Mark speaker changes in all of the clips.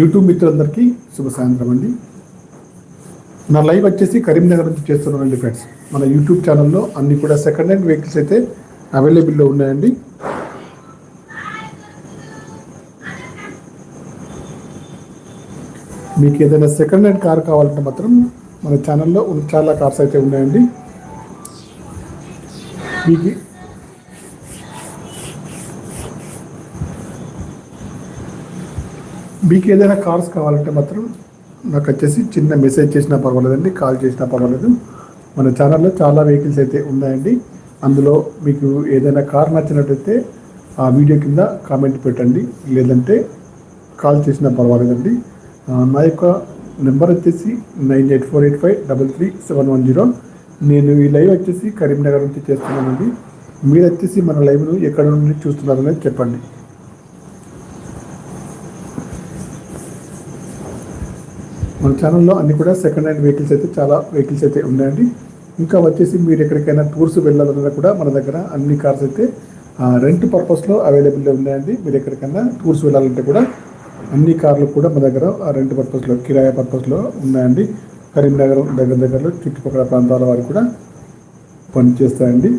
Speaker 1: YouTube మిత్రులందరికీ శుభ సాయంత్రం అండి. నా లైవ్ వచ్చేసి కరీంనగర్ నుంచి చేస్తున్నానండి ఫ్రెండ్స్. మన యూట్యూబ్ ఛానల్లో అన్ని కూడా సెకండ్ హ్యాండ్ వెహికల్స్ అయితే అవైలబుల్లో ఉన్నాయండి. మీకు ఏదైనా సెకండ్ హ్యాండ్ కార్ కావాలంటే మాత్రం మన ఛానల్లో చాలా కార్స్ అయితే ఉన్నాయండి. మీకు మీకు ఏదైనా కార్స్ కావాలంటే మాత్రం నాకు వచ్చేసి చిన్న మెసేజ్ చేసినా పర్వాలేదండి కాల్ చేసినా పర్వాలేదు. మన ఛానల్లో చాలా వెహికల్స్ అయితే ఉన్నాయండి. అందులో మీకు ఏదైనా కార్ నచ్చినట్టయితే ఆ వీడియో కింద కామెంట్ పెట్టండి. లేదంటే కాల్ చేసినా పర్వాలేదండి. నా యొక్క నెంబర్ వచ్చేసి nine eight four eight five double three seven one zero. నేను ఈ లైవ్ వచ్చేసి కరీంనగర్ నుంచి చేస్తున్నానండి. మీరు వచ్చేసి మన లైవ్ను ఎక్కడ నుండి చూస్తున్నారనేది చెప్పండి. మన ఛానల్లో అన్ని కూడా సెకండ్ హ్యాండ్ వెహికల్స్ అయితే చాలా వెహికల్స్ అయితే ఉన్నాయండి. ఇంకా వచ్చేసి మీరు ఎక్కడికైనా టూర్స్ వెళ్ళాలన్నా కూడా మన దగ్గర అన్ని కార్స్ అయితే రెంట్ పర్పస్లో అవైలబుల్లో ఉన్నాయండి. మీరు ఎక్కడికైనా టూర్స్ వెళ్ళాలంటే కూడా అన్ని కార్లు కూడా మన దగ్గర రెంట్ పర్పస్లో కిరాయా పర్పస్లో ఉన్నాయండి. కరీంనగర్ దగ్గర దగ్గరలో చుట్టుపక్కల ప్రాంతాల వారు కూడా పనిచేస్తాయండి.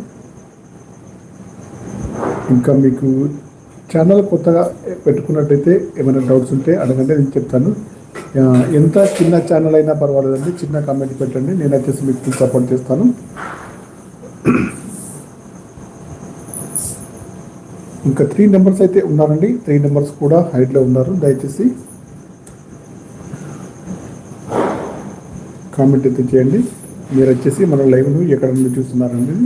Speaker 1: ఇంకా మీకు ఛానల్ కొత్తగా పెట్టుకున్నట్టయితే ఏమైనా డౌట్స్ ఉంటే అడగండి నేను చెప్తాను. ఎంత చిన్న ఛానల్ అయినా పర్వాలేదండి. చిన్న కామెంట్ పెట్టండి. నేను వచ్చేసి మీకు సపోర్ట్ చేస్తాను. ఇంకా త్రీ నెంబర్స్ అయితే ఉన్నారండి. త్రీ నెంబర్స్ కూడా హైట్లో ఉన్నారు. దయచేసి కామెంట్ అయితే చేయండి. మీరు వచ్చేసి మన లైవ్ను ఎక్కడ నుండి చూస్తున్నారండి?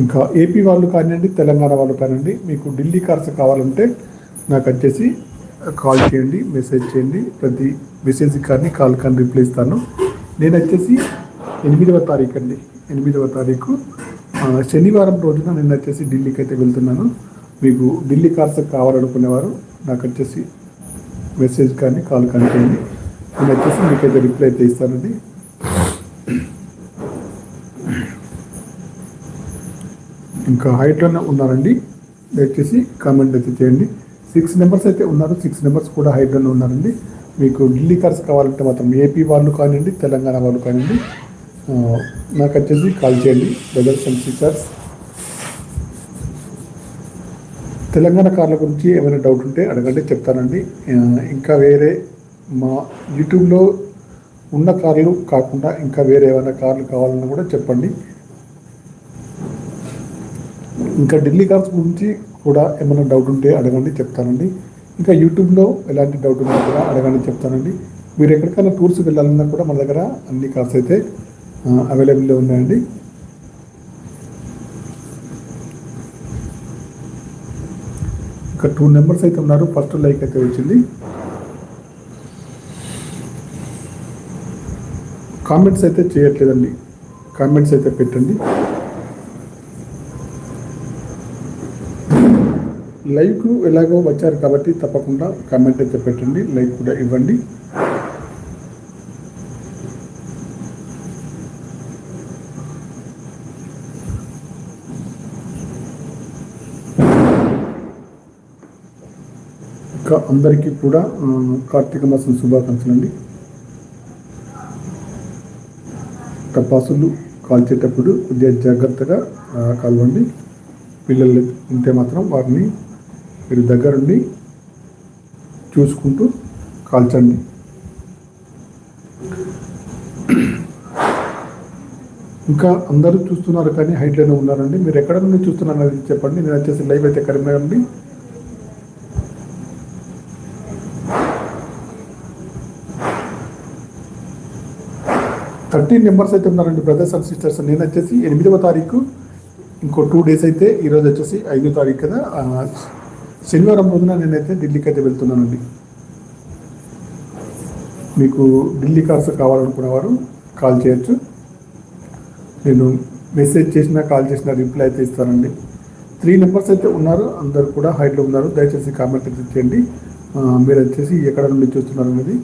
Speaker 1: ఇంకా ఏపీ వాళ్ళు కానివ్వండి తెలంగాణ వాళ్ళు కానివ్వండి మీకు ఢిల్లీ కార్స్ కావాలంటే నాకు వచ్చేసి కాల్ చేయండి మెసేజ్ చేయండి ప్రతి మెసేజ్ కానీ కాల్ కానీ రిప్లై ఇస్తాను. నేను వచ్చేసి ఎనిమిదవ తారీఖు అండి. ఎనిమిదవ తారీఖు. శనివారం రోజున నేను వచ్చేసి ఢిల్లీకి అయితే వెళ్తున్నాను. మీకు ఢిల్లీ కార్స్ కావాలనుకునేవారు నాకు వచ్చేసి మెసేజ్ కానీ కాల్ కానీ చేయండి. నేను వచ్చేసి మీకైతే రిప్లై అయితే ఇస్తానండి. ఇంకా హైట్లోనే ఉన్నారండి. దయచేసి కామెంట్ అయితే చేయండి. సిక్స్ నెంబర్స్ అయితే ఉన్నారు. సిక్స్ నెంబర్స్ కూడా హైట్లోనే ఉన్నారండి. మీకు ఢిల్లీ కార్స్ కావాలంటే మాత్రం ఏపీ వాళ్ళు కానివ్వండి తెలంగాణ వాళ్ళు కానివ్వండి నాకు వచ్చేసి కాల్ చేయండి. బ్రదర్స్ అండ్ సిస్టర్స్ తెలంగాణ కార్ల గురించి ఏమైనా డౌట్ ఉంటే అడగండి చెప్తానండి. ఇంకా వేరే మా యూట్యూబ్లో ఉన్న కార్లు కాకుండా ఇంకా వేరే ఏమైనా కార్లు కావాలన్నా కూడా చెప్పండి. ఇంకా ఢిల్లీ కార్స్ గురించి కూడా ఏమైనా డౌట్ ఉంటే అడగండి చెప్తానండి. ఇంకా యూట్యూబ్లో ఎలాంటి డౌట్ ఉన్నా కూడా అడగండి చెప్తానండి. మీరు ఎక్కడికైనా టూర్స్ వెళ్ళాలన్నా కూడా మన దగ్గర అన్ని కార్స్ అయితే అవైలబుల్లో ఉన్నాయండి. ఇంకా టూ నెంబర్స్ అయితే ఉన్నారు. ఫస్ట్ లైక్ అయితే వచ్చింది. కామెంట్స్ అయితే చేయట్లేదండి. కామెంట్స్ అయితే పెట్టండి. లైక్ ఎలాగో వచ్చారు కాబట్టి తప్పకుండా కమెంట్ అయితే పెట్టండి. లైక్ కూడా ఇవ్వండి. ఇంకా అందరికీ కూడా కార్తీక మాసం శుభాకాంక్షలు అండి. టపాసులు కాల్చేటప్పుడు కొద్దిగా జాగ్రత్తగా కాల్వండి. పిల్లలు ఉంటే మాత్రం వారిని మీరు దగ్గరుండి చూసుకుంటూ కాల్చండి. ఇంకా అందరూ చూస్తున్నారు కానీ హైట్లోనే ఉన్నారండి. మీరు ఎక్కడ నుండి చూస్తున్నారు అనేది చెప్పండి. నేను వచ్చేసి లైవ్ అయితే కరీంనగర్ నుండి థర్టీన్ మెంబర్స్ అయితే ఉన్నారండి బ్రదర్స్ అండ్ సిస్టర్స్. నేను వచ్చేసి ఎనిమిదవ తారీఖు ఇంకో టూ డేస్ అయితే ఈరోజు వచ్చేసి ఐదో తారీఖు కదా శనివారం రోజున నేనైతే ఢిల్లీకి అయితే వెళ్తున్నానండి. మీకు ఢిల్లీ కార్స్ కావాలనుకునేవారు కాల్ చేయొచ్చు. నేను మెసేజ్ చేసినా కాల్ చేసినా రిప్లై అయితే ఇస్తానండి. త్రీ నెంబర్స్ అయితే ఉన్నారు. అందరు కూడా హైట్లో ఉన్నారు. దయచేసి కామెంట్ అయితే చేయండి. మీరు వచ్చేసి ఎక్కడ నుండి చూస్తున్నారు అనేది.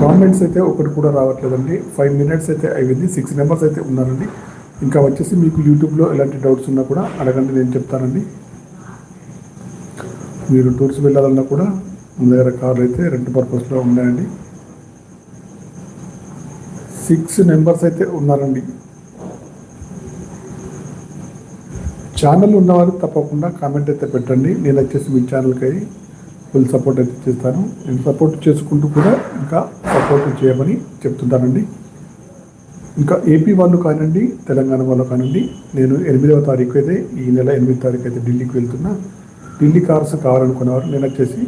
Speaker 1: కామెంట్స్ అయితే ఒకటి కూడా రావట్లేదండి. ఫైవ్ మినిట్స్ అయితే అయింది సిక్స్ నెంబర్స్ అయితే ఉన్నారండి. ఇంకా వచ్చేసి మీకు యూట్యూబ్లో ఎలాంటి డౌట్స్ ఉన్నా కూడా అడగండి నేను చెప్తానండి. మీరు టూర్స్ వెళ్ళాలన్నా కూడా మన దగ్గర కార్లు అయితే రెంట్ పర్పస్లో ఉన్నాయండి. సిక్స్ మెంబర్స్ అయితే ఉన్నారండి. ఛానల్ ఉన్నవారు తప్పకుండా కామెంట్ అయితే పెట్టండి. నేను వచ్చేసి మీ ఛానల్కి ఫుల్ సపోర్ట్ అయితే చేస్తాను. నేను సపోర్ట్ చేసుకుంటూ కూడా ఇంకా సపోర్ట్ చేయమని చెప్తుంటానండి ఇంకా ఏపీ వాళ్ళు కానివ్వండి తెలంగాణ వాళ్ళు కానివ్వండి నేను ఎనిమిదవ తారీఖు అయితే ఈ నెల ఎనిమిది తారీఖు అయితే ఢిల్లీకి వెళ్తున్నా. ఢిల్లీ కార్స్ కావాలనుకునేవారు నేను వచ్చేసి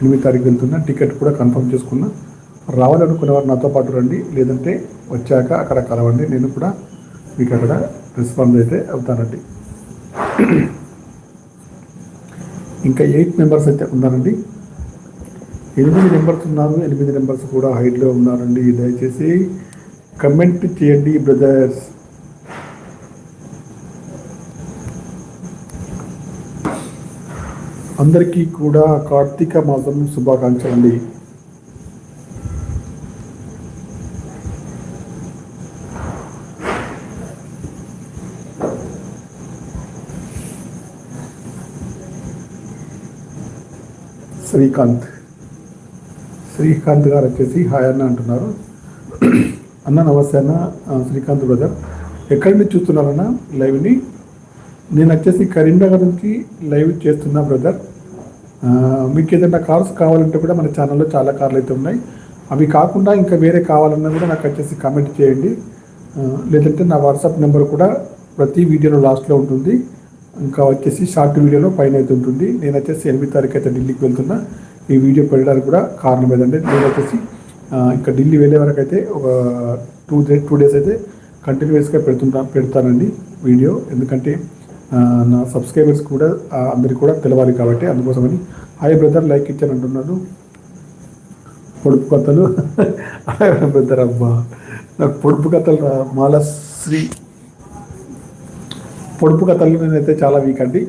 Speaker 1: ఎనిమిది తారీఖు వెళ్తున్నా టికెట్ కూడా కన్ఫర్మ్ చేసుకున్నా. రావాలనుకునేవారు నాతో పాటు రండి లేదంటే వచ్చాక అక్కడ కలవండి. నేను కూడా మీకు అక్కడ రెస్పాన్స్ అయితే అవుతానండి. ఇంకా ఎయిట్ మెంబర్స్ అయితే ఉన్నారండి. ఎనిమిది మెంబర్స్ ఉన్నారు ఎనిమిది మెంబర్స్ కూడా హైట్లో ఉన్నారండి. దయచేసి కమెంట్ చేయండి బ్రదర్స్. అందరికీ కూడా కార్తీక మాసం శుభాకాంక్షలు అండి. శ్రీకాంత్. శ్రీకాంత్ గారు వచ్చేసి హాయ్ అన్న అంటున్నారు. అన్న నమస్తే అన్న. శ్రీకాంత్ బ్రదర్. ఎక్కడి నుంచి చూస్తున్నారన్న? లైవ్ని. నేను వచ్చేసి కరీంనగర్ నుంచి లైవ్ చేస్తున్నా బ్రదర్. మీకు ఏదైనా కార్స్ కావాలంటే కూడా మన ఛానల్లో చాలా కార్లు అయితే ఉన్నాయి. అవి కాకుండా ఇంకా వేరే కావాలన్నా కూడా నాకు వచ్చేసి కామెంట్ చేయండి. లేదంటే నా వాట్సాప్ నెంబర్ కూడా ప్రతి వీడియోలో లాస్ట్లో ఉంటుంది. ఇంకా వచ్చేసి షార్ట్ వీడియోలో పైన అయితే ఉంటుంది. నేను వచ్చేసి ఎనిమిది తారీఖు అయితే ఢిల్లీకి వెళ్తున్నా. ఈ వీడియో పెట్టడానికి కూడా కారణం ఏదంటే నేను వచ్చేసి ఇంకా ఢిల్లీ వెళ్ళే వరకు అయితే ఒక టూ డే టూ డేస్ అయితే కంటిన్యూస్గా పెడుతుంటా పెడతానండి వీడియో. ఎందుకంటే నా సబ్స్క్రైబర్స్ కూడా ఆ, అందరికి కూడా తెలవాలి కాబట్టి అందుకోసమని హాయ్ బ్రదర్ లైక్ ఇచ్చాను అంటున్నాడు. పొడుపు కథలు. బ్రదర్ అబ్బా నాకు పొడుపు కథలు రా మాలశ్రీ. పొడుపు కథలు నేనైతే చాలా వీక్ అండి.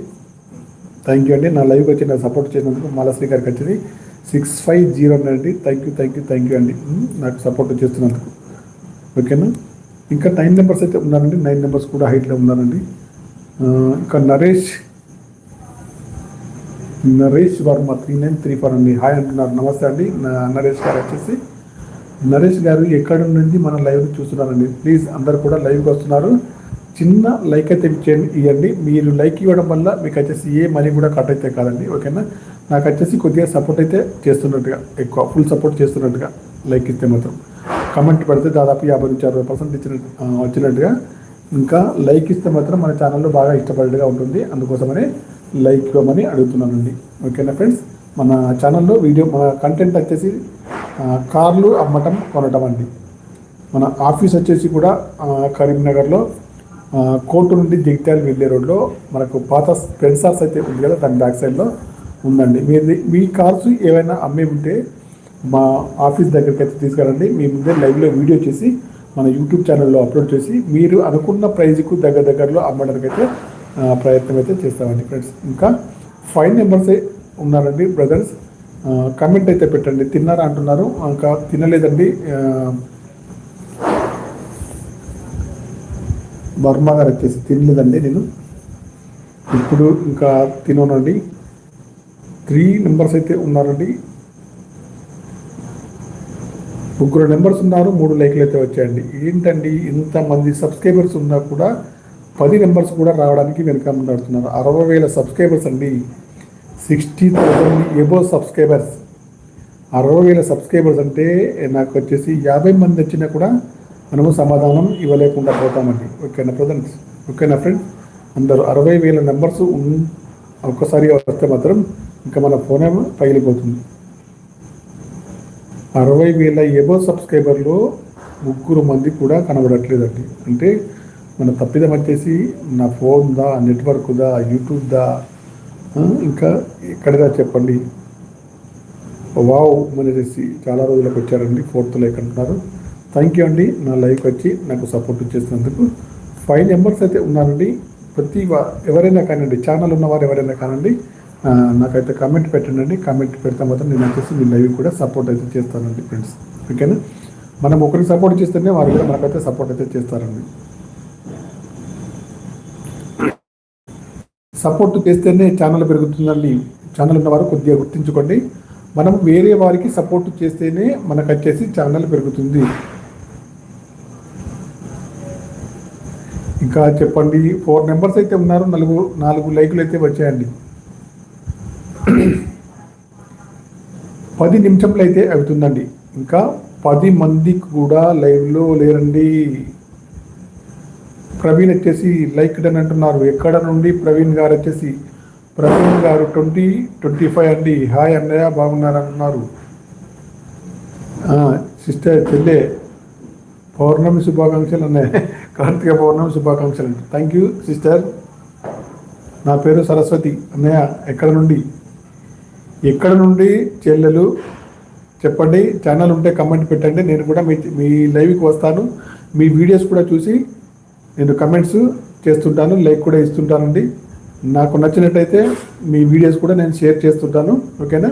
Speaker 1: థ్యాంక్ యూ అండి. నా లైవ్కి వచ్చి నాకు సపోర్ట్ చేసినందుకు మాలశ్రీ గారికి వచ్చింది. సిక్స్ ఫైవ్ జీరో అండి thank you thank you thank you అండి. నాకు సపోర్ట్ చేస్తున్నందుకు. ఓకేనా ఇంకా నైన్ నెంబర్స్ అయితే ఉన్నారండి. నైన్ నెంబర్స్ కూడా హైట్లో ఉన్నారండి. ఇక్కడ ఇంకా Naresh Naresh Varma three nine three four అండి. హాయ్ అంటున్నారు. నమస్తే అండి. నా- నరేష్ గారు వచ్చేసి. నరేష్ గారు ఎక్కడి నుండి మన లైవ్ చూస్తున్నారండి? ప్లీజ్ అందరు కూడా లైవ్కి వస్తున్నారు. చిన్న లైక్ అయితే చేయండి ఇవ్వండి మీరు లైక్ ఇవ్వడం వల్ల మీకు వచ్చేసి ఏ మనీ కూడా కట్ అయితే కాదండి. ఓకేనా? నాకు వచ్చేసి కొద్దిగా సపోర్ట్ అయితే చేస్తున్నట్టుగా ఎక్కువ ఫుల్ సపోర్ట్ చేస్తున్నట్టుగా లైక్ ఇస్తే మాత్రం. కమెంట్ పెడితే దాదాపు యాభై నుంచి అరవై పర్సెంట్ ఇచ్చిన వచ్చినట్టుగా ఇంకా లైక్ ఇస్తే మాత్రం మన ఛానల్లో బాగా ఇష్టపడేట్టుగా ఉంటుంది. అందుకోసమనే లైక్ ఇవ్వమని అడుగుతున్నానండి ఓకేనా ఫ్రెండ్స్ మన ఛానల్లో వీడియో మన కంటెంట్ వచ్చేసి కార్లు అమ్మటం కొనటం అండి. మన ఆఫీస్ వచ్చేసి కూడా కరీంనగర్లో కోర్టు నుండి జగిత్యాల వెళ్ళే రోడ్లో మనకు పాత స్పెన్సార్స్ అయితే ఉంది కదా దాని బ్యాక్ సైడ్లో ఉందండి. మీది మీ కార్స్ ఏవైనా అమ్మే ఉంటే మా ఆఫీస్ దగ్గరికి అయితే తీసుకురండి మీ ముందే లైవ్లో వీడియో చేసి మన యూట్యూబ్ ఛానల్లో అప్లోడ్ చేసి మీరు అనుకున్న ప్రైజ్కు దగ్గర దగ్గరలో అమ్మడానికి అయితే ప్రయత్నం అయితే చేస్తామండి ఫ్రెండ్స్ ఇంకా ఫైవ్ మెంబర్స్ ఉన్నారండి బ్రదర్స్ కమెంట్ అయితే పెట్టండి. తిన్నారా అంటున్నారు. ఇంకా తినలేదండి. వర్మ గారు వచ్చేసి తినలేదండి నేను. ఇప్పుడు ఇంకా తిననండి. త్రీ నెంబర్స్ అయితే ఉన్నారండి. ముగ్గురు నెంబర్స్ ఉన్నారు మూడు లైక్లు అయితే వచ్చాయండి. ఏంటండి ఇంతమంది సబ్స్క్రైబర్స్ ఉన్నా కూడా పది నెంబర్స్ కూడా రావడానికి వెనక ముందుతున్నారు అరవై వేల సబ్స్క్రైబర్స్ అండి. Sixty thousand above subscribers. అరవై వేల సబ్స్క్రైబర్స్ అంటే నాకు వచ్చేసి యాభై మంది వచ్చినా కూడా మనము సమాధానం ఇవ్వలేకుండా పోతామండి. ఓకేనా ప్రజెంట్స్? ఓకేనా ఫ్రెండ్స్? అందరూ అరవై వేల నెంబర్స్ ఒక్కసారి వస్తే మాత్రం ఇంకా మన ఫోన్ పగిలిపోతుంది అరవై వేల ఎబో సబ్స్క్రైబర్లో ముగ్గురు మంది కూడా కనబడట్లేదండి. అంటే మన తప్పిదం వచ్చేసి నా ఫోన్ దా నెట్వర్క్ దా యూట్యూబ్ దా ఇంకా ఎక్కడదా చెప్పండి. వావ్ అనేసి చాలా రోజులకు వచ్చారండి ఫోర్త్ లైక్ అంటున్నారు. థ్యాంక్ యూ అండి నా లైఫ్ వచ్చి నాకు సపోర్ట్ చేసినందుకు. ఫైవ్ నెంబర్స్ అయితే ఉన్నారండి ప్రతి ఎవరైనా కానివ్వండి ఛానల్ ఉన్నవారు ఎవరైనా కానివ్వండి నాకైతే కమెంట్ పెట్టండి. కమెంట్ పెడితే మాత్రం నేను వచ్చేసి మీ లైవ్ కూడా సపోర్ట్ అయితే చేస్తానండి ఫ్రెండ్స్ ఓకేనా మనం ఒకరికి సపోర్ట్ చేస్తేనే వారు కూడా మనకైతే సపోర్ట్ అయితే చేస్తారండి. సపోర్ట్ చేస్తేనే ఛానల్ పెరుగుతుందండి. ఛానల్ ఉన్నవారు కొద్దిగా గుర్తించుకోండి. మనం వేరే వారికి సపోర్ట్ చేస్తేనే మనకు వచ్చేసి ఛానల్ పెరుగుతుంది. ఇంకా చెప్పండి. ఫోర్ నెంబర్స్ అయితే ఉన్నారు. నలుగు నాలుగు లైకులు అయితే వచ్చాయండి. పది నిమిషంలో అయితే అవుతుందండి. ఇంకా పది మంది కూడా లైవ్లో లేరండి. ప్రవీణ్ వచ్చేసి లైక్ డన్ అంటున్నారు. ఎక్కడ నుండి ప్రవీణ్ గారు వచ్చేసి? ప్రవీణ్ గారు ట్వంటీ ట్వంటీ ఫైవ్ అండి. హాయ్ అన్నయ్య బాగున్నారంటున్నారు సిస్టర్ చెల్లె పౌర్ణమి శుభాకాంక్షలు అన్నయ్య. కార్తీక పౌర్ణమి శుభాకాంక్షలు అండి. Thank you sister. నా పేరు సరస్వతి. అన్నయ్య ఎక్కడ నుండి? ఎక్కడ నుండి చెల్లెలు చెప్పండి ఛానల్ ఉంటే కమెంట్ పెట్టండి. నేను కూడా మీ మీ లైవ్కి వస్తాను. మీ వీడియోస్ కూడా చూసి నేను కమెంట్స్ చేస్తుంటాను లైక్ కూడా ఇస్తుంటానండి. నాకు నచ్చినట్టయితే మీ వీడియోస్ కూడా నేను షేర్ చేస్తుంటాను. ఓకేనా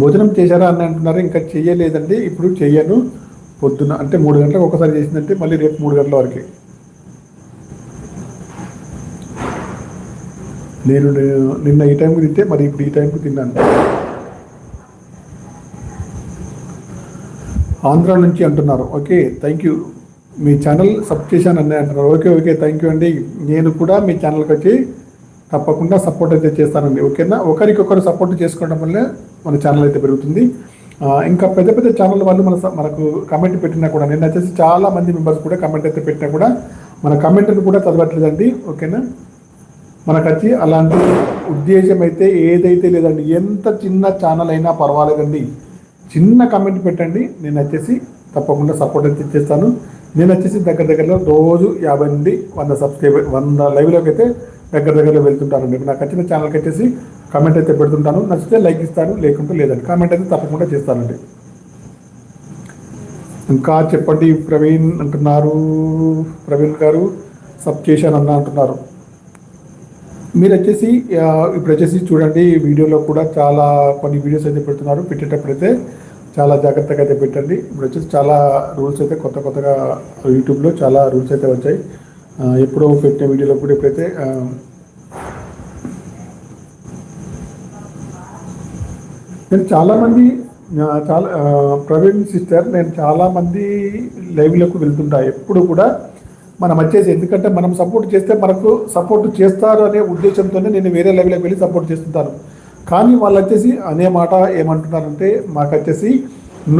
Speaker 1: భోజనం చేశారా అని అంటున్నారు ఇంకా చేయలేదండి. ఇప్పుడు చెయ్యను పొద్దున అంటే మూడు గంటలకు ఒకసారి చేసిందంటే మళ్ళీ రేపు మూడు గంటల వరకే. నేను నిన్న ఈ టైంకి తింటే మరి ఇప్పుడు ఈ టైంకి తిన్నాను. ఆంధ్ర నుంచి అంటున్నారు. Okay thank you. Me channel sub చేశాను అన్నయ్య అంటున్నారు. ఓకే ఓకే థ్యాంక్ యూ అండి. నేను కూడా మీ ఛానల్కి వచ్చి తప్పకుండా సపోర్ట్ అయితే చేస్తానండి. ఓకేనా? ఒకరికొకరు సపోర్ట్ చేసుకోవడం వల్ల మన ఛానల్ అయితే పెరుగుతుంది. ఇంకా పెద్ద పెద్ద ఛానల్ వాళ్ళు మన స- మనకు కమెంట్ పెట్టినా కూడా నేను వచ్చేసి చాలా మంది మెంబర్స్ కూడా కమెంట్ అయితే పెట్టినా కూడా మన కమెంట్ని కూడా చదవట్లేదండి. ఓకేనా? మనకు వచ్చి అలాంటి ఉద్దేశం అయితే ఏదైతే లేదండి ఎంత చిన్న ఛానల్ అయినా పర్వాలేదండి. చిన్న కమెంట్ పెట్టండి నేను వచ్చేసి తప్పకుండా సపోర్ట్ అయితే ఇచ్చేస్తాను. నేను వచ్చేసి దగ్గర దగ్గరలో రోజు యాభై నుండి వంద సబ్స్క్రైబర్ వంద లైవ్లోకి అయితే దగ్గర దగ్గరలో వెళ్తుంటానండి. నాకు వచ్చిన ఛానల్కి వచ్చేసి కమెంట్ అయితే పెడుతుంటాను. నచ్చితే లైక్ ఇస్తాను లేకుంటే లేదండి. కామెంట్ అయితే తప్పకుండా చేస్తానండి. ఇంకా చెప్పండి ప్రవీణ్ అంటున్నారు. ప్రవీణ్ గారు సబ్ చేశాను అన్న అంటున్నారు. మీరు వచ్చేసి ఇప్పుడు వచ్చేసి చూడండి వీడియోలో కూడా చాలా కొన్ని వీడియోస్ అయితే పెడుతున్నారు. పెట్టేటప్పుడైతే చాలా జాగ్రత్తగా అయితే పెట్టండి. ఇప్పుడు వచ్చేసి చాలా రూల్స్ అయితే కొత్త కొత్తగా యూట్యూబ్లో చాలా రూల్స్ అయితే వచ్చాయి. ఎప్పుడో పెట్టిన వీడియోలో కూడా ఇప్పుడైతే నేను చాలామంది చాలా ప్రవీణ్ సిస్టర్ నేను చాలామంది లైవ్లకు వెళ్తుంటా. ఎప్పుడు కూడా మనం వచ్చేసి ఎందుకంటే మనం సపోర్ట్ చేస్తే మనకు సపోర్ట్ చేస్తారు అనే ఉద్దేశంతోనే నేను వేరే లైవ్లోకి వెళ్ళి సపోర్ట్ చేస్తుంటాను. కానీ వాళ్ళు వచ్చేసి అనే మాట ఏమంటున్నారంటే మాకు వచ్చేసి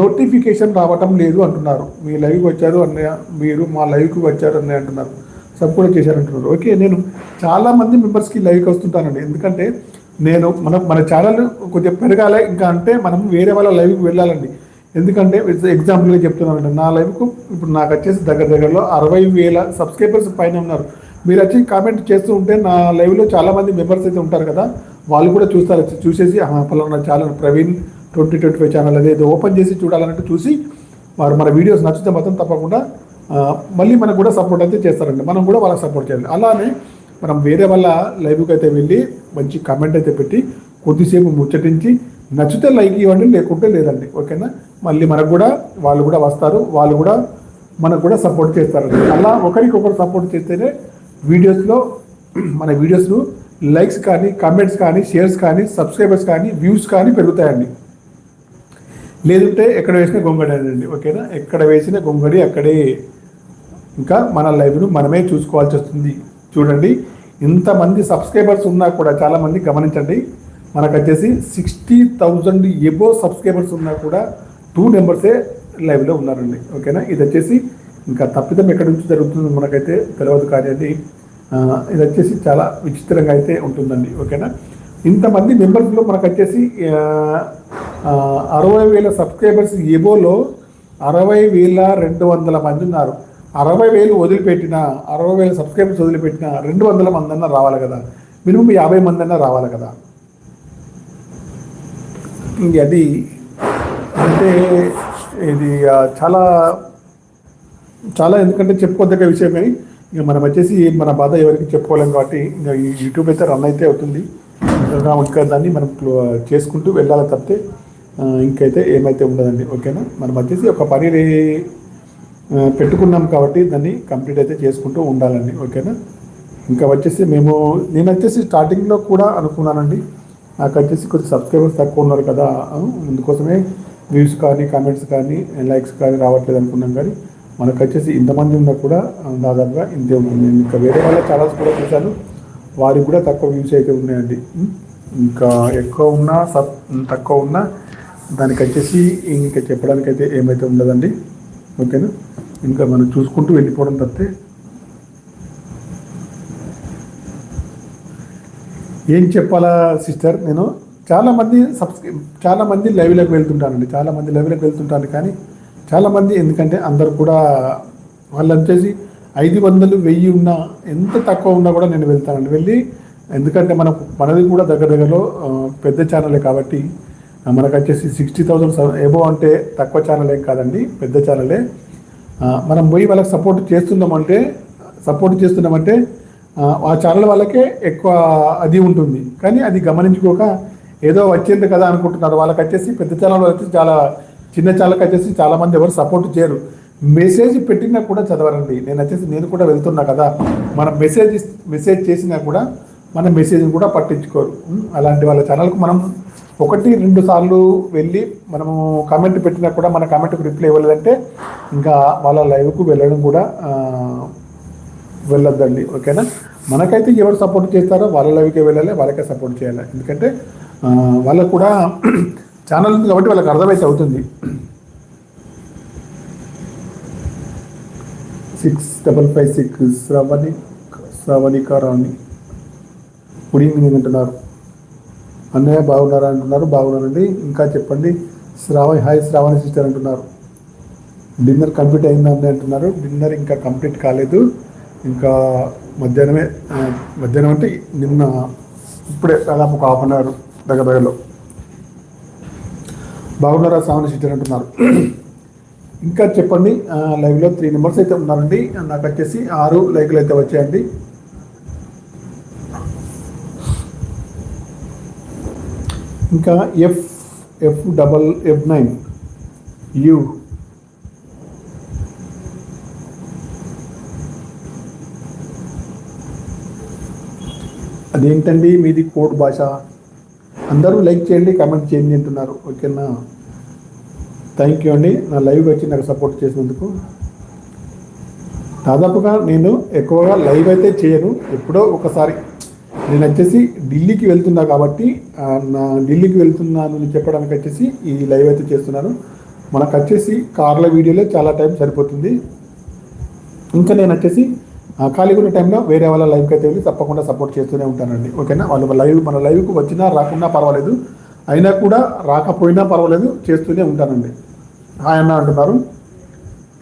Speaker 1: నోటిఫికేషన్ రావటం లేదు అంటున్నారు. మీ లైవ్కి వచ్చారు అన్నయ్య మీరు మా లైవ్కి వచ్చారు అన్నయ్య అంటున్నారు. సపోర్ట్ చేశారంటున్నారు. ఓకే నేను చాలా మంది మెంబర్స్కి లైవ్కి వస్తుంటానండి. ఎందుకంటే నేను మన మన ఛానల్ కొద్దిగా పెరగాలి ఇంకా అంటే మనం వేరే వాళ్ళ లైవ్కి వెళ్ళాలండి. ఎందుకంటే ఎగ్జాంపుల్గా చెప్తున్నానండి నా లైఫ్కు ఇప్పుడు నాకు వచ్చేసి దగ్గర దగ్గరలో అరవై వేల సబ్స్క్రైబర్స్ పైన ఉన్నారు. మీరు వచ్చి కామెంట్ చేస్తూ ఉంటే నా లైవ్లో చాలామంది మెంబర్స్ అయితే ఉంటారు కదా వాళ్ళు కూడా చూస్తారు. చూసేసి పలానా channel Praveen twenty twenty five channel అదే ఓపెన్ చేసి చూడాలన్నట్టు చూసి వారు మన వీడియోస్ నచ్చితే మాత్రం తప్పకుండా మళ్ళీ మనకు కూడా సపోర్ట్ అయితే చేస్తారండి. మనం కూడా వాళ్ళకి సపోర్ట్ చేయాలి. అలానే మనం వేరే వాళ్ళ లైవ్కి అయితే వెళ్ళి మంచి కామెంట్ అయితే పెట్టి కొద్దిసేపు ముచ్చటించి నచ్చితే లైక్ ఇవ్వండి లేకుంటే లేదండి. ఓకేనా? మళ్ళీ మనకు కూడా వాళ్ళు కూడా వస్తారు వాళ్ళు కూడా మనకు కూడా సపోర్ట్ చేస్తారండి అలా ఒకరికొకరు సపోర్ట్ చేస్తేనే వీడియోస్లో మన వీడియోస్లో లైక్స్ కానీ కామెంట్స్ కానీ షేర్స్ కానీ సబ్స్క్రైబర్స్ కానీ వ్యూస్ కానీ పెరుగుతాయండి. లేదంటే ఎక్కడ వేసిన గొంగడేనండి ఓకేనా? ఎక్కడ వేసిన గొంగడి అక్కడే ఇంకా మన లైవ్ను మనమే చూసుకోవాల్సి వస్తుంది. చూడండి ఇంతమంది సబ్స్క్రైబర్స్ ఉన్నా కూడా చాలామంది గమనించండి మనకు వచ్చేసి సిక్స్టీ థౌజండ్ ఎబో సబ్స్క్రైబర్స్ ఉన్నా కూడా టూ నెంబర్సే లైవ్లో ఉన్నారండి. ఓకేనా? ఇది వచ్చేసి ఇంకా తప్పిదం ఎక్కడి నుంచి జరుగుతుందో మనకైతే తెలియదు కానీ అది ఇది వచ్చేసి చాలా విచిత్రంగా అయితే ఉంటుందండి. ఓకేనా? ఇంతమంది మెంబర్స్లో మనకు వచ్చేసి అరవై వేల సబ్స్క్రైబర్స్ ఎబోలో అరవై వేల రెండు వందల మంది ఉన్నారు. అరవై వేలు వదిలిపెట్టిన అరవై వేల సబ్స్క్రైబర్స్ వదిలిపెట్టిన రెండు వందల మంది అన్నా రావాలి కదా. మినిమం యాభై మంది అన్నా రావాలి కదా. ఇంక అది అంటే ఇది చాలా చాలా ఎందుకంటే చెప్పుకోదగ్గ విషయం కానీ ఇక మనం వచ్చేసి మన బాధ ఎవరికి చెప్పుకోలేం కాబట్టి ఇంకా ఈ యూట్యూబ్ అయితే రన్ అయితే అవుతుంది. ఇంకా ఇంకా దాన్ని మనం చేసుకుంటూ వెళ్ళాలి తప్పితే ఇంకైతే ఏమైతే ఉండదండి. ఓకేనా? మనం వచ్చేసి ఒక పని పెట్టుకున్నాం కాబట్టి దాన్ని కంప్లీట్ అయితే చేసుకుంటూ ఉండాలండి. ఓకేనా? ఇంకా వచ్చేసి మేము నేను వచ్చేసి స్టార్టింగ్లో కూడా అనుకున్నానండి. నాకు వచ్చేసి కొద్ది సబ్స్క్రైబర్స్ తక్కువ ఉన్నారు కదా. అందుకోసమే వ్యూస్ కానీ కామెంట్స్ కానీ లైక్స్ కానీ రావట్లేదు అనుకున్నాం కానీ మనకు వచ్చేసి ఇంతమంది ఉన్నా కూడా దాదాపుగా ఇంతే ఉంటుంది నేను ఇంకా వేరే వాళ్ళ ఛానల్స్ కూడా చూశాను. వారికి కూడా తక్కువ వ్యూస్ అయితే ఉన్నాయండి. ఇంకా ఎక్కువ ఉన్నా సబ్ తక్కువ ఉన్నా దానికి వచ్చేసి ఇంకా చెప్పడానికి అయితే ఏమైతే ఉండదండి. ఓకేనా? ఇంకా మనం చూసుకుంటూ వెళ్ళిపోవడం తప్పితే ఏం చెప్పాలా సిస్టర్ నేను? చాలా మంది సబ్స్క్రై చాలా మంది లైవ్లోకి వెళ్తుంటానండి చాలామంది లైవ్లోకి వెళ్తుంటాను కానీ చాలామంది ఎందుకంటే అందరు కూడా వాళ్ళు వచ్చేసి ఐదు వందలు వెయ్యి ఉన్నా ఎంత తక్కువ ఉన్నా కూడా నేను వెళ్తానండి. వెళ్ళి ఎందుకంటే మనం మనది కూడా దగ్గర దగ్గరలో పెద్ద ఛానలే కాబట్టి మనకు వచ్చేసి సిక్స్టీ థౌసండ్ ఎబో అంటే తక్కువ ఛానల్ ఏం కాదండి పెద్ద ఛానలే మనం పోయి వాళ్ళకి సపోర్ట్ చేస్తున్నామంటే సపోర్ట్ చేస్తున్నామంటే ఆ ఛానల్ వాళ్ళకే ఎక్కువ అది ఉంటుంది. కానీ అది గమనించుకోక ఏదో వచ్చింది కదా అనుకుంటున్నారు. వాళ్ళకి వచ్చేసి పెద్ద ఛానల్ వచ్చేసి చాలా చిన్న ఛానల్కి వచ్చేసి చాలా మంది ఎవరు సపోర్ట్ చేయరు. మెసేజ్ పెట్టినా కూడా చదవరండి. నేను వచ్చేసి నేను కూడా వెళ్తున్నా కదా. మనం మెసేజ్ మెసేజ్ చేసినా కూడా మన మెసేజ్ కూడా పట్టించుకోరు. అలాంటి వాళ్ళ ఛానల్కు మనం ఒకటి రెండు సార్లు వెళ్ళి మనము కామెంట్ పెట్టినా కూడా మన కామెంట్కి రిప్లై ఇవ్వలేదంటే ఇంకా వాళ్ళ లైవ్కు వెళ్ళడం కూడా వెళ్ళొద్దండి. ఓకేనా? మనకైతే ఎవరు సపోర్ట్ చేస్తారో వాళ్ళ లైవ్కే వెళ్ళాలి వాళ్ళకే సపోర్ట్ చేయాలి. ఎందుకంటే వాళ్ళకు కూడా ఛానల్ ఉంది కాబట్టి వాళ్ళకి అర్థమైతే అవుతుంది. Six double five six Sravani Sravanika Rani. Good evening అంటున్నారు. అన్నయ్య బాగున్నారా అంటున్నారు. బాగున్నారండి. ఇంకా చెప్పండి. శ్రావణి హాయ్ శ్రావణి సిస్టర్ అంటున్నారు. డిన్నర్ కంప్లీట్ అయిందండి అంటున్నారు. డిన్నర్ ఇంకా కంప్లీట్ కాలేదు. ఇంకా మధ్యాహ్నమే మధ్యాహ్నం అంటే నిన్న ఇప్పుడే దాదాపు ఒక హాఫ్ అన్ అవర్ దగ్గరలో బాగున్నారా? సామాన్య సిస్టర్ అంటున్నారు. ఇంకా చెప్పండి. లైవ్లో త్రీ మెంబర్స్ అయితే ఉన్నారండి. నాకు వచ్చేసి ఆరు లైక్లు అయితే వచ్చాయండి. ఇంకా F F double F nine U. అదేంటండి? మీది కోడ్ భాష. అందరూ లైక్ చేయండి కామెంట్ చేయండి అంటున్నారు. ఓకేనా? థ్యాంక్ యూ అండి. నా లైవ్ వచ్చి నాకు సపోర్ట్ చేసినందుకు. దాదాపుగా నేను ఎక్కువగా లైవ్ అయితే చేయను. ఎప్పుడో ఒకసారి నేను వచ్చేసి ఢిల్లీకి వెళ్తున్నా కాబట్టి నా ఢిల్లీకి వెళ్తున్నాను అని చెప్పడానికి వచ్చేసి ఈ లైవ్ అయితే చేస్తున్నాను. మనకు వచ్చేసి కార్ల వీడియోలో చాలా టైం సరిపోతుంది. ఇంకా నేను వచ్చేసి ఖాళీగా ఉన్న టైంలో వేరే వాళ్ళ లైవ్కి అయితే వెళ్ళి తప్పకుండా సపోర్ట్ చేస్తూనే ఉంటానండి. ఓకేనా? వాళ్ళు లైవ్ మన లైవ్కి వచ్చినా రాకున్నా పర్వాలేదు. అయినా కూడా రాకపోయినా పర్వాలేదు చేస్తూనే ఉంటానండి. హాయ్ అన్న అంటున్నారు.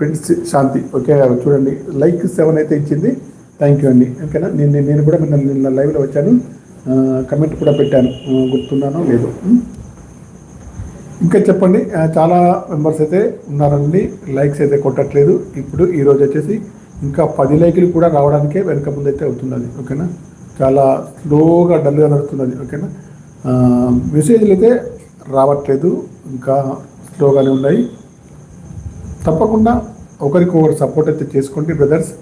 Speaker 1: ప్రిన్స్ శాంతి ఓకే చూడండి. లైక్ సెవెన్ అయితే ఇచ్చింది. థ్యాంక్ యూ అండి. ఓకేనా? నేను నేను- కూడా నిన్న నిన్న లైవ్లో వచ్చాను. కమెంట్ కూడా పెట్టాను. గుర్తున్నానో లేదు? Hmm? ఇంకా చెప్పండి. చాలా మెంబర్స్ అయితే ఉన్నారండి. లైక్స్ అయితే కొట్టట్లేదు. ఇప్పుడు ఈరోజు వచ్చేసి ఇంకా పది లైకులు కూడా రావడానికే వెనక ముందైతే అవుతున్నది ఓకేనా? చాలా స్లోగా డల్గా నడుస్తున్నది ఓకేనా? మెసేజ్లు అయితే రావట్లేదు ఇంకా స్లోగానే ఉన్నాయి. తప్పకుండా ఒకరికొకరు సపోర్ట్ అయితే చేసుకోండి బ్రదర్స్.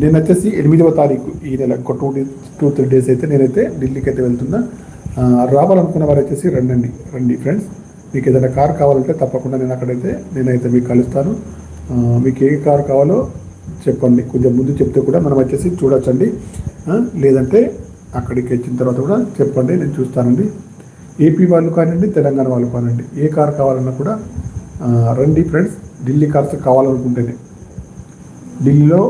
Speaker 1: నేను వచ్చేసి ఎనిమిదవ తారీఖు ఈ నెల ఒక two days two three days అయితే నేనైతే ఢిల్లీకి అయితే వెళ్తున్నా రావాలనుకున్న వారు వచ్చేసి రండి రండి ఫ్రెండ్స్. మీకు ఏదైనా కార్ కావాలంటే తప్పకుండా నేను అక్కడైతే నేనైతే మీకు కలుస్తాను. మీకు ఏ కార్ కావాలో చెప్పండి. కొంచెం ముందు చెప్తే కూడా మనం వచ్చేసి చూడొచ్చండి. లేదంటే అక్కడికి వచ్చిన తర్వాత కూడా చెప్పండి నేను చూస్తానండి. ఏపీ వాళ్ళు కానివ్వండి తెలంగాణ వాళ్ళు కానివ్వండి ఏ కార్ కావాలన్నా కూడా రండి ఫ్రెండ్స్. ఢిల్లీ కార్స్ కావాలనుకుంటేనే. ఢిల్లీలో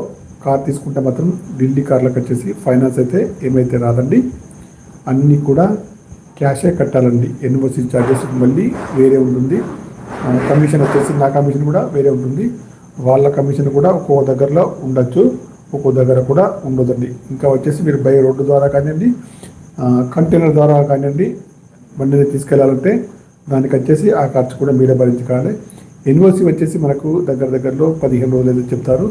Speaker 1: కార్ తీసుకుంటే మాత్రం ఢిల్లీ కార్లకు వచ్చేసి ఫైనాన్స్ అయితే ఏమైతే రాదండి. అన్నీ కూడా క్యాషే కట్టాలండి. ఎన్ఓసి ఛార్జెస్ మళ్ళీ వేరే ఉంటుంది. కమిషన్ వచ్చేసి నా కమిషన్ కూడా వేరే ఉంటుంది. వాళ్ళ కమిషన్ కూడా ఒక్కో దగ్గరలో ఉండొచ్చు ఒక్కో దగ్గర కూడా ఉండదండి. ఇంకా వచ్చేసి మీరు బై రోడ్డు ద్వారా కానివ్వండి కంటైనర్ ద్వారా కానివ్వండి బండిని తీసుకెళ్ళాలంటే దానికి వచ్చేసి ఆ ఖర్చు కూడా మీరే భరించుకోవాలి. ఎన్ఓసి వచ్చేసి మనకు దగ్గర దగ్గరలో పదిహేను రోజులు ఏదో చెప్తారు.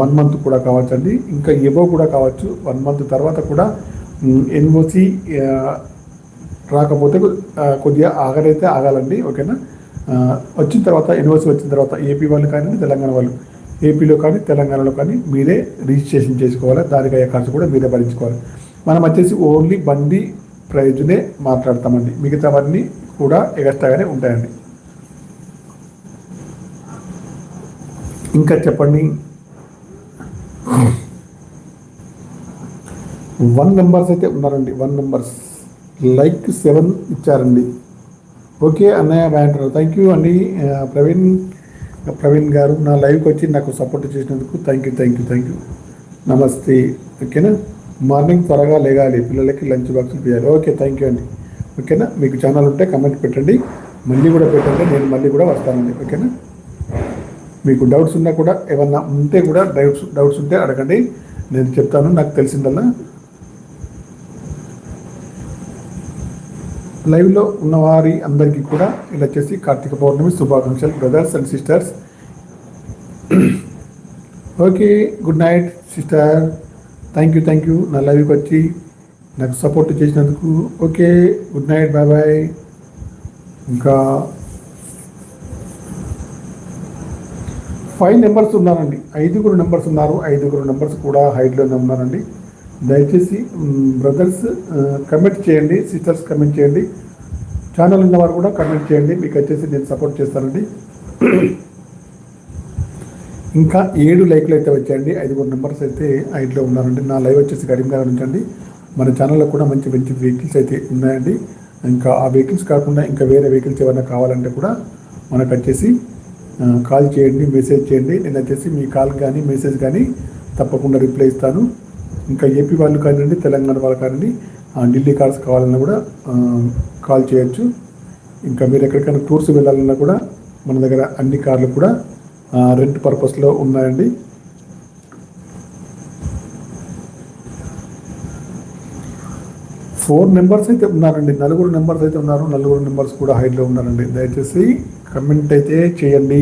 Speaker 1: వన్ మంత్ కూడా కావచ్చండి. ఇంకా ఎబో కూడా కావచ్చు. వన్ మంత్ తర్వాత కూడా ఎన్ఓసి రాకపోతే కొద్దిగా ఆగరైతే ఆగాలండి ఓకేనా? వచ్చిన తర్వాత ఎన్ఓసి వచ్చిన తర్వాత ఏపీ వాళ్ళు కానీ తెలంగాణ వాళ్ళు ఏపీలో కానీ తెలంగాణలో కానీ మీరే రిజిస్ట్రేషన్ చేసుకోవాలి. దానికి అయ్యే ఖర్చు కూడా మీరే భరించుకోవాలి. మనం వచ్చేసి ఓన్లీ బండి ప్రైజ్నే మాట్లాడతామండి. మిగతావన్నీ కూడా ఎగస్ట్రాగానే ఉంటాయండి. ఇంకా చెప్పండి. వన్ నెంబర్స్ అయితే ఉన్నారండి. వన్ నెంబర్స్ లైక్ సెవెన్ ఇచ్చారండి. ఓకే అన్నయ్య బ్యాంటర్ థ్యాంక్ యూ అండి ప్రవీణ్ ప్రవీణ్ గారు నా లైవ్కి వచ్చి నాకు సపోర్ట్ చేసినందుకు thank you thank you thank you నమస్తే ఓకేనా? మార్నింగ్ త్వరగా లేగాలి పిల్లలకి లంచ్ బాక్స్ చేయాలి ఓకే థ్యాంక్ యూ అండి ఓకేనా? మీకు ఛానల్ ఉంటే కమెంట్ పెట్టండి. మళ్ళీ కూడా పెట్టండి నేను మళ్ళీ కూడా వస్తానండి. ఓకేనా? మీకు డౌట్స్ ఉన్నా కూడా ఏమన్నా ఉంటే కూడా డౌట్స్ డౌట్స్ ఉంటే అడగండి. నేను చెప్తాను నాకు తెలిసిందల్లా. లైవ్లో ఉన్న వారి అందరికీ కూడా ఇలా వచ్చేసి కార్తీక పౌర్ణమి శుభాకాంక్షలు brothers and sisters okay good night sister thank you thank you నా లైవ్కి వచ్చి నాకు సపోర్ట్ చేసినందుకు. Okay good night bye bye ఇంకా ఫైవ్ నెంబర్స్ ఉన్నారండి. ఐదుగురు నెంబర్స్ ఉన్నారు. ఐదుగురు నెంబర్స్ కూడా హైట్లోనే ఉన్నారండి. దయచేసి బ్రదర్స్ కమెంట్ చేయండి సిస్టర్స్ కమెంట్ చేయండి ఛానల్ ఉన్నవారు కూడా కమెంట్ చేయండి మీకు వచ్చేసి నేను సపోర్ట్ చేస్తానండి. ఇంకా ఏడు లైక్లు అయితే వచ్చాయండి ఐదుగురు నెంబర్స్ అయితే ఐదులో ఉన్నారండి. నా లైవ్ వచ్చేసి కరీంనగర్ నుంచి అండి. మన ఛానల్లో కూడా మంచి మంచి వెహికల్స్ అయితే ఉన్నాయండి. ఇంకా ఆ వెహికల్స్ కాకుండా ఇంకా వేరే వెహికల్స్ ఏమైనా కావాలంటే కూడా మనకు వచ్చేసి కాల్ చేయండి మెసేజ్ చేయండి. నేను వచ్చేసి మీ కాల్ కానీ మెసేజ్ కానీ తప్పకుండా రిప్లై ఇస్తాను. ఇంకా ఏపీ వాళ్ళు కానివ్వండి తెలంగాణ వాళ్ళు కానివ్వండి ఆ, ఢిల్లీ కార్స్ కావాలన్నా కూడా కాల్ చేయొచ్చు. ఇంకా మీరు ఎక్కడికైనా టూర్స్ వెళ్ళాలన్నా కూడా మన దగ్గర అన్ని కార్లు కూడా రెంట్ పర్పస్లో ఉన్నాయండి. ఫోర్ నెంబర్స్ అయితే ఉన్నారండి. నలుగురు నెంబర్స్ అయితే ఉన్నారు. నలుగురు నెంబర్స్ కూడా హైట్లో ఉన్నారండి. దయచేసి కమెంట్ అయితే చేయండి.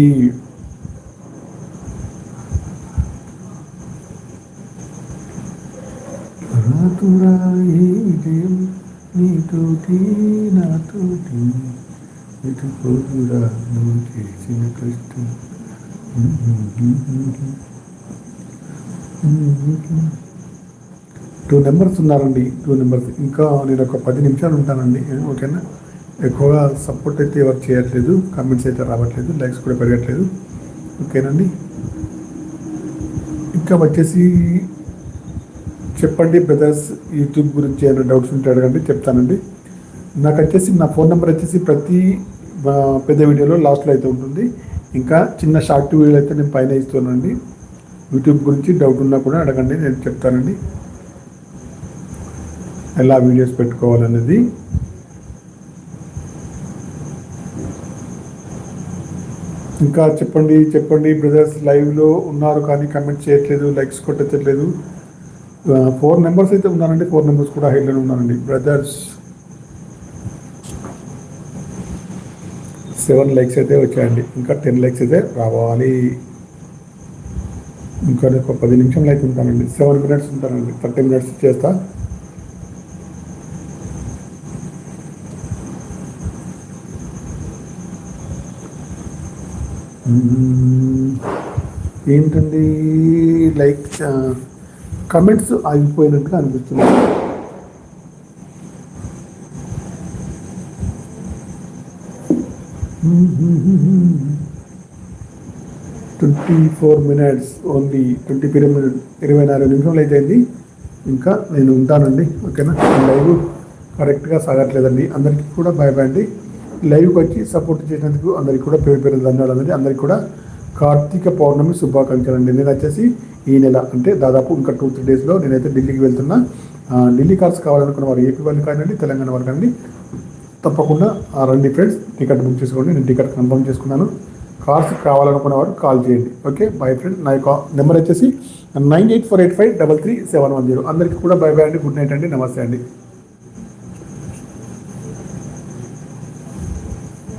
Speaker 1: ఈ విజయం నీతోటి నాతోటి. ఎటుపోదురా నువ్వు చేసిన కష్టం. టూ నెంబర్స్ ఉన్నారండి టూ నెంబర్స్. ఇంకా నేను ఒక పది నిమిషాలు ఉంటానండి ఓకేనా? ఎక్కువగా సపోర్ట్ అయితే ఎవరు చేయట్లేదు కామెంట్స్ అయితే రావట్లేదు లైక్స్ కూడా పెరగట్లేదు. ఓకేనండి? ఇంకా వచ్చేసి చెప్పండి బ్రదర్స్ యూట్యూబ్ గురించి ఏమైనా డౌట్స్ ఉంటే అడగండి చెప్తానండి. నాకు వచ్చేసి నా ఫోన్ నెంబర్ వచ్చేసి ప్రతి పెద్ద వీడియోలో లాస్ట్లో అయితే ఉంటుంది. ఇంకా చిన్న షార్ట్ వీడియోలు అయితే నేను పైన ఇస్తున్నానండి. యూట్యూబ్ గురించి డౌట్ ఉన్నా కూడా అడగండి నేను చెప్తానండి. ఎలా వీడియోస్ పెట్టుకోవాలనేది. ఇంకా చెప్పండి చెప్పండి బ్రదర్స్ లైవ్లో ఉన్నారు కానీ కమెంట్ చేయట్లేదు లైక్స్ కొట్టట్లేదు. ఫోర్ నెంబర్స్ అయితే ఉన్నారండి. ఫోర్ నెంబర్స్ కూడా హైడ్లోనే ఉన్నారండి. బ్రదర్స్ సెవెన్ లైక్స్ అయితే వచ్చాయండి. ఇంకా టెన్ లైక్స్ అయితే రావాలి. ఇంకా ఒక పది నిమిషంలో అయితే ఉంటానండి. సెవెన్ మినిట్స్ ఉంటానండి. థర్టీ మినిట్స్ చేస్తా. Hmm. ఏంటండి? లైక్ కమెంట్స్ ఆగిపోయినట్టుగా అనిపిస్తుంది. Twenty four minutes only twenty four minute ఇరవై నాలుగు నిమిషాలు అయితే ఇంకా నేను ఉంటానండి ఓకేనా? లైవ్ కరెక్ట్గా సాగట్లేదండి. అందరికీ కూడా బాయ్ బాయ్ అండి. లైవ్కి వచ్చి సపోర్ట్ చేసినందుకు అందరికీ కూడా పేరు పేరు ధన్యవాదాలు అండి అందరికీ కూడా కార్తీక పౌర్ణమి శుభాకాంక్షలు అండి నేను వచ్చేసి ఈ నెల అంటే దాదాపు ఇంకా టూ త్రీ డేస్లో నేనైతే ఢిల్లీకి వెళ్తున్నా. ఢిల్లీ కార్స్ కావాలనుకున్న వారు ఏపీ వాళ్ళు కానివ్వండి తెలంగాణ వాళ్ళు కానివ్వండి తప్పకుండా ఆ రండి ఫ్రెండ్స్ టికెట్ బుక్ చేసుకోండి. నేను టికెట్ కన్ఫర్మ్ చేసుకున్నాను. కార్స్ కావాలనుకున్న వారు కాల్ చేయండి. ఓకే బై ఫ్రెండ్ నా యొక్క నెంబర్ వచ్చేసి nine eight four eight five double three seven one zero. అందరికీ కూడా బై బై అండి. గుడ్ నైట్ అండి. నమస్తే అండి.